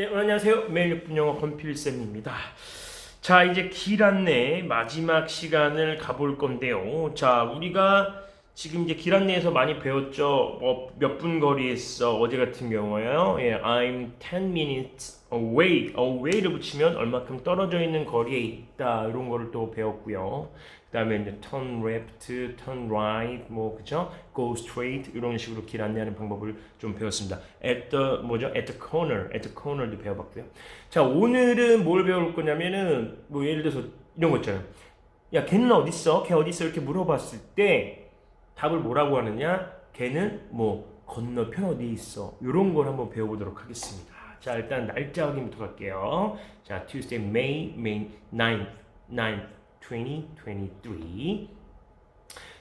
네, 안녕하세요. 매일 6분 영어 권필쌤입니다. 자, 이제 길 안내 마지막 시간을 가볼 건데요. 자, 우리가 지금 이제 길 안내에서 많이 배웠죠. 뭐몇분 거리에 있어. 어제 같은 경우에요. 예, I'm 10 minutes away. away를 붙이면 얼마큼 떨어져 있는 거리에 있다. 이런 거를 또 배웠고요. 그다음에 이제 turn left, turn right, 뭐 그죠? go straight 이런 식으로 길 안내하는 방법을 좀 배웠습니다. at the 뭐죠? at the corner, at the corner도 배워 봤고요. 자 오늘은 뭘 배울 거냐면은 뭐 예를 들어서 이런 거 있잖아요. 야 걔는 어디 있어? 걔 어디 있어? 이렇게 물어봤을 때 답을 뭐라고 하느냐? 걔는 뭐 건너편 어디에 있어? 이런 걸 한번 배워보도록 하겠습니다. 자 일단 날짜 확인부터 갈게요. 자 Tuesday, May, May 9th, 9th. 2023.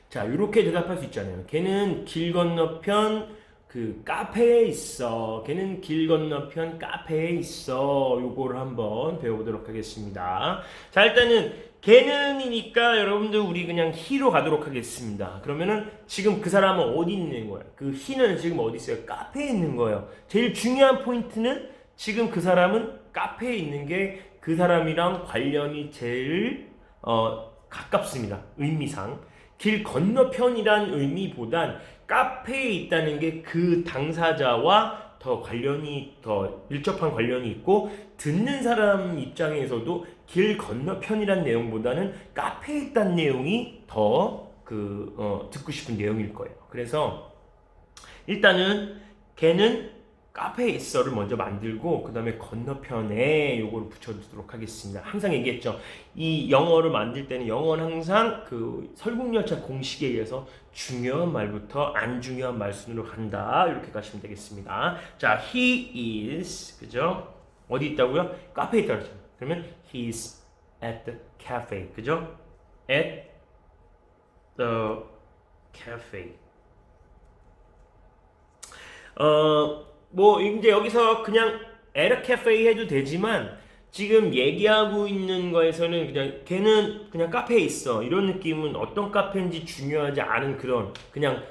자, 이렇게 대답할 수 있잖아요. 걔는 길 건너편 그 카페에 있어. 걔는 길 건너편 카페에 있어. 요거를 한번 배워보도록 하겠습니다. 자, 일단은 걔는이니까 여러분들 우리 그냥 히로 가도록 하겠습니다. 그러면은 지금 그 사람은 어디 있는 거예요? 그 히는 지금 어디 있어요? 카페에 있는 거예요. 제일 중요한 포인트는 지금 그 사람은 카페에 있는 게 그 사람이랑 관련이 제일 어, 가깝습니다. 의미상. 길 건너편이란 의미보단 카페에 있다는 게 그 당사자와 더 관련이 더 밀접한 관련이 있고 듣는 사람 입장에서도 길 건너편이란 내용보다는 카페에 있다는 내용이 더그 어, 듣고 싶은 내용일 거예요. 그래서 일단은 걔는 카페에 있어를 먼저 만들고 그 다음에 건너편에 요거를 붙여주도록 하겠습니다. 항상 얘기했죠. 이 영어를 만들 때는 영어는 항상 그 설국열차 공식에 의해서 중요한 말부터 안 중요한 말순으로 간다. 이렇게 가시면 되겠습니다. 자, he is 그죠? 어디 있다고요? 카페에 있다 그러죠. 그러면 he's at the cafe 그죠? at the cafe 어, 뭐 이제 여기서 그냥 에러 캐페 해도 되지만 지금 얘기하고 있는 거에서는 그냥 걔는 그냥 카페에 있어. 이런 느낌은 어떤 카페인지 중요하지 않은 그런 그냥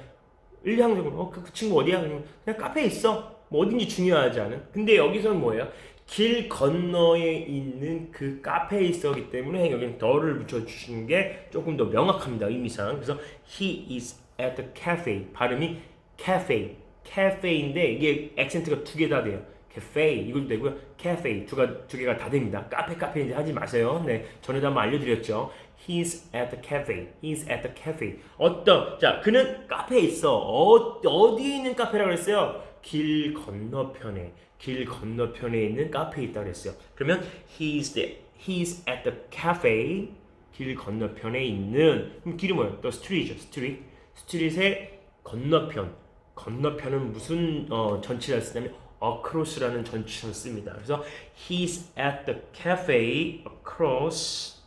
일상적으로 어그 그 친구 어디야? 그냥 카페에 있어. 뭐 어딘지 중요하지 않은. 근데 여기서는 뭐예요? 길 건너에 있는 그 카페에 있어기 때문에 여기는 더를 붙여주시는 게 조금 더 명확합니다 의미상. 그래서 he is at the cafe. 발음이 cafe 카페인데 이게 액센트가 두 개 다 돼요. 카페 이것도 되고요. 카페 두가 두 개가 다 됩니다. 카페 카페 이제 하지 마세요. 네, 전에도 한번 알려드렸죠. He's at the cafe. He's at the cafe. 어떤 자 그는 카페에 있어. 어, 어디에 있는 카페라고 그랬어요? 길 건너편에 길 건너편에 있는 카페에 있다 그랬어요. 그러면 he's the he's at the cafe 길 건너편에 있는 그럼 길이 뭐예요? The street이죠. street. street의 건너편. 건너편은 무슨 어, 전치사를 쓰냐면 across라는 전치사를 씁니다. 그래서 he's at the cafe across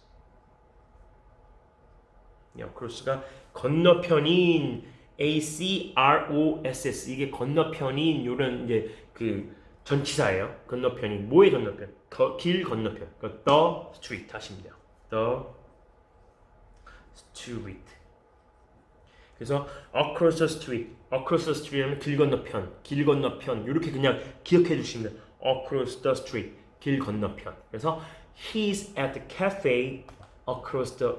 이 across가 건너편인 A C R O S S 이게 건너편인 이런 이제 그 전치사예요. 건너편인 뭐의 건너편? 더, 길 건너편. 그러니까 the street 하시면 돼요. the street. 그래서 across the street, across the street하면 길 건너편, 길 건너편 이렇게 그냥 기억해 주시면 across the street, 길 건너편. 그래서 he's at the cafe across the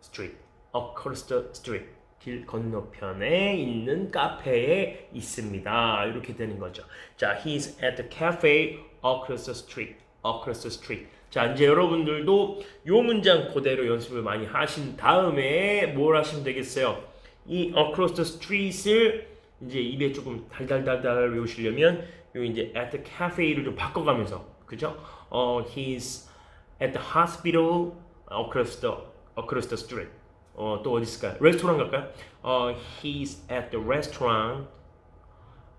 street, across the street. 길 건너편에 있는 카페에 있습니다. 이렇게 되는 거죠. 자, he's at the cafe across the street, across the street. 자, 이제 여러분들도 이 문장 그대로 연습을 많이 하신 다음에 뭘 하시면 되겠어요? 이 across the street을 이제 입에 조금 달달달달 외우시려면 요 이제 at the cafe를 좀 바꿔가면서 그죠? 어 he's at the hospital across the across the street. 어 또 어디 있을까요? 레스토랑 갈까요? 어 he's at the restaurant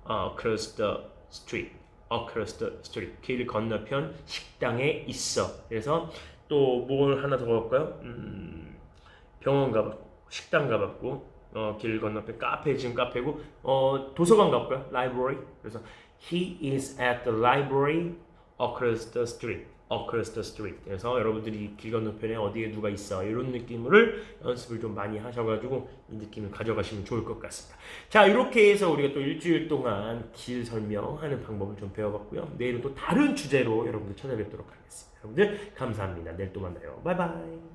uh, across the street. across the street. 길 건너편 식당에 있어. 그래서 또 뭘 하나 더 갈까요? 음, 병원 가봤고 식당 가봤고 어, 길 건너편 카페 지금 카페고 어, 도서관 갈까요? library. 그래서 he is at the library across the street. across the street. 그래서 여러분들이 길 건너편에 어디에 누가 있어 이런 느낌을 연습을 좀 많이 하셔가지고 이 느낌을 가져가시면 좋을 것 같습니다. 자 이렇게 해서 우리가 또 일주일 동안 길 설명하는 방법을 좀 배워봤고요. 내일은 또 다른 주제로 여러분들 찾아뵙도록 하겠습니다. 여러분들 감사합니다. 내일 또 만나요. 바이바이.